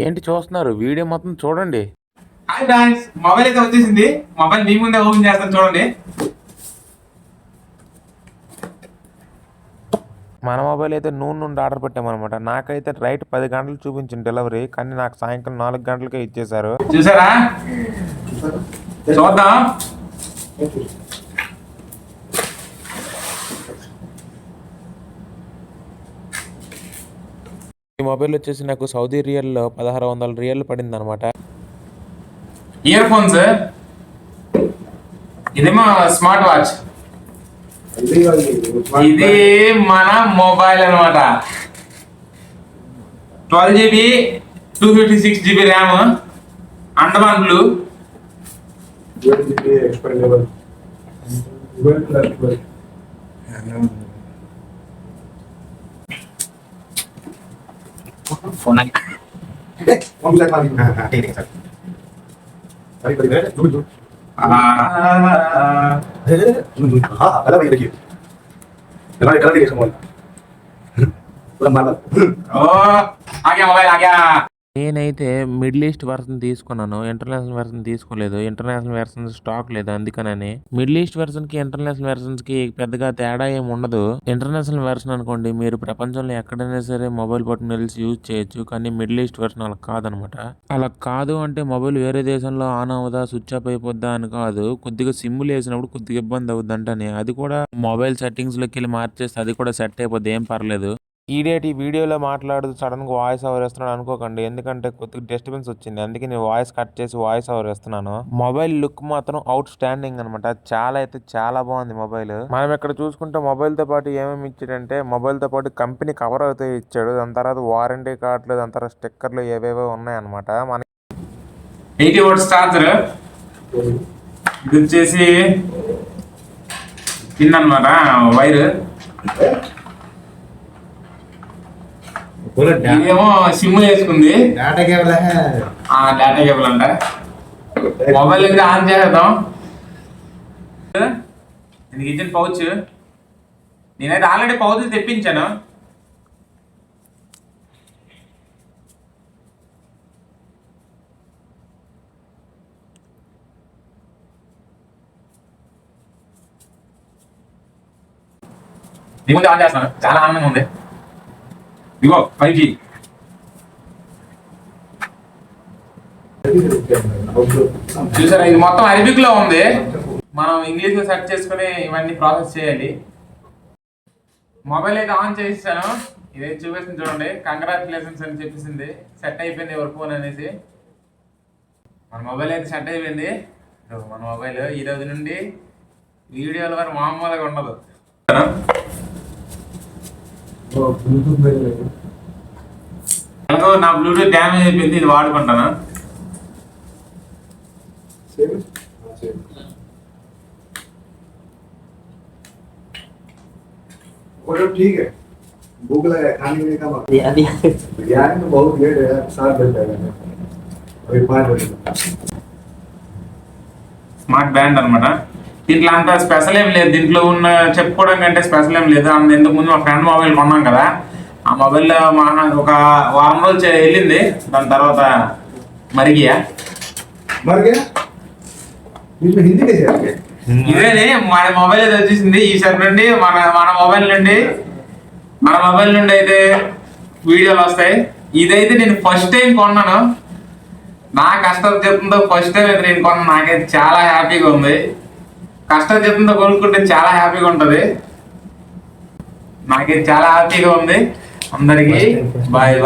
ఏంటి చూస్తున్నారు? వీడియో మొత్తం చూడండి. హాయ్ ఫ్రెండ్స్ మొబైల్ అయితే వచ్చేసింది. మొబైల్ మీ ముందే ఓపెన్ చేస్తాను చూడండి. మన మొబైల్ అయితే నూనె నుండి ఆర్డర్ పెట్టామన్నమాట. నాకైతే రైట్ పది గంటలు చూపించింది డెలివరీ కానీ నాకు సాయంకాలం నాలుగు గంటలకే ఇచ్చేశారు. చూసారా? చూద్దాం. ఈ మొబైల్ వచ్చేసి నాకు సౌదీ రియల్లో పదహారు వందల రియల్ పడింది అనమాట ఇయర్ ఫోన్స్ ఇదేమో స్మార్ట్ వాచ్ ఇది మన మొబైల్ అనమాట twelve GB two fifty six GB RAM Andaman blue expendable. Phone mobile आ गया నేనైతే మిడిల్ ఈస్ట్ వర్షన్ తీసుకున్నాను. ఇంటర్నేషనల్ వెర్షన్ తీసుకోలేదు. ఇంటర్నేషనల్ వెర్షన్ స్టాక్ లేదు. అందుకనని మిడిల్ ఈస్ట్ వెర్షన్కి ఇంటర్నేషనల్ వెర్షన్స్కి పెద్దగా తేడా ఏమి ఉండదు. ఇంటర్నేషనల్ వెర్షన్ అనుకోండి మీరు ప్రపంచంలో ఎక్కడైనా సరే మొబైల్ బటన్ రీల్స్ యూజ్ చేయొచ్చు. కానీ మిడిల్ ఈస్ట్ వెర్షన్ అలా కాదనమాట. అలా కాదు అంటే మొబైల్ వేరే దేశంలో ఆన్ అవుదా స్విచ్ ఆఫ్ అయిపోద్దా అని కాదు. కొద్దిగా సిమ్లు వేసినప్పుడు కొద్దిగా ఇబ్బంది అవుద్ది అంటే అది కూడా మొబైల్ సెట్టింగ్స్లోకి వెళ్ళి మార్చేస్తే అది కూడా సెట్ అయిపోద్ది. ఏం పర్లేదు. ఈడేటి వీడియోలో మాట్లాడుతూ సడన్గా వాయిస్ ఓవర్ వేస్తున్నాడు అనుకోకండి. ఎందుకంటే కొద్దిగా డిస్టర్బెన్స్ వచ్చింది. అందుకే నేను వాయిస్ కట్ చేసి వాయిస్ ఓవర్ ఇస్తున్నాను మొబైల్ లుక్ మాత్రం అవుట్ స్టాండింగ్ అనమాట చాలా అయితే చాలా బాగుంది మొబైల్. మనం ఇక్కడ చూసుకుంటే మొబైల్తో పాటు ఏమేమి ఇచ్చాడంటే మొబైల్తో పాటు కంపెనీ కవర్ అయితే ఇచ్చాడు. దాని తర్వాత వారంటీ కార్డులు దాని తర్వాత స్టిక్కర్లు ఏవేవో ఉన్నాయన్నమాట. మన ఎయిటీ చార్జర్ ఇది వచ్చేసి పిన్ అనమాట వైర్. ఇదేమో సిమ్ వేసుకుంది. Data cable? ఆ డేటా కేబుల్ అంట మొబైల్ దగ్గర ఆన్ చేసేద్దాం. ఇచ్చిన పౌచ్. నేనైతే ఆల్రెడీ పౌచ్ తెప్పించాను. దీని ఆన్ చేస్తాను చాలా ఆనందంగా ఉంది. ఇగో ఫైవ్ జీ చూసారా ఇది మొత్తం అరబిక్లో ఉంది. మనం ఇంగ్లీష్లో సెర్చ్ చేసుకుని ఇవన్నీ ప్రాసెస్ చేయాలి. మొబైల్ అయితే ఆన్ చేసేసాను. ఇదే చూపిస్తుంది చూడండి. కంగ్రాచులేషన్స్ అని చెప్పేసింది. సెట్ అయిపోయింది ఎవరు ఫోన్ అనేసి. మన మొబైల్ అయితే సెట్ అయిపోయింది. మన మొబైల్ ఈ రోజు నుండి వీడియోల వరకు మామూలుగా ఉండదు. నా బ్లూటూత్ డ్యామేజ్ అయిపోయింది ఇది వాడుకుంటాను सेम हाँ सेम और अब ठीक है भूख लगा है खाने पीने का मत बिरयानी तो बहुत लेट है यार सात बज जाएगा अभी पाँच बजे స్మార్ట్ బ్యాండ్ అన్నమాట దీంట్లో అంత స్పెషల్ ఏం లేదు. దీంట్లో ఉన్న చెప్పుకోవడం కంటే స్పెషల్ ఏం లేదు. అంత ఇంతకు ముందు మా ఫ్రెండ్ మొబైల్ కొన్నాం కదా. ఆ మొబైల్ మా ఒక వారం రోజు వెళ్ళింది. దాని తర్వాత మరిగియా. ఇదే మన మొబైల్ అయితే వచ్చేసింది. ఈసారి నుండి మన మన మొబైల్ నుండి మన మొబైల్ నుండి అయితే వీడియోలు వస్తాయి. ఇదైతే నేను ఫస్ట్ టైం కొన్నాను. నా కష్టం చెప్తుందో ఫస్ట్ టైం అయితే నేను కొన్నాను. నాకైతే చాలా హ్యాపీగా ఉంది. కష్టం చెప్తుందో కొనుక్కుంటే చాలా హ్యాపీగా ఉంటుంది. నాకైతే చాలా హ్యాపీగా ఉంది. అందరికీ బాయ్ బాయ్.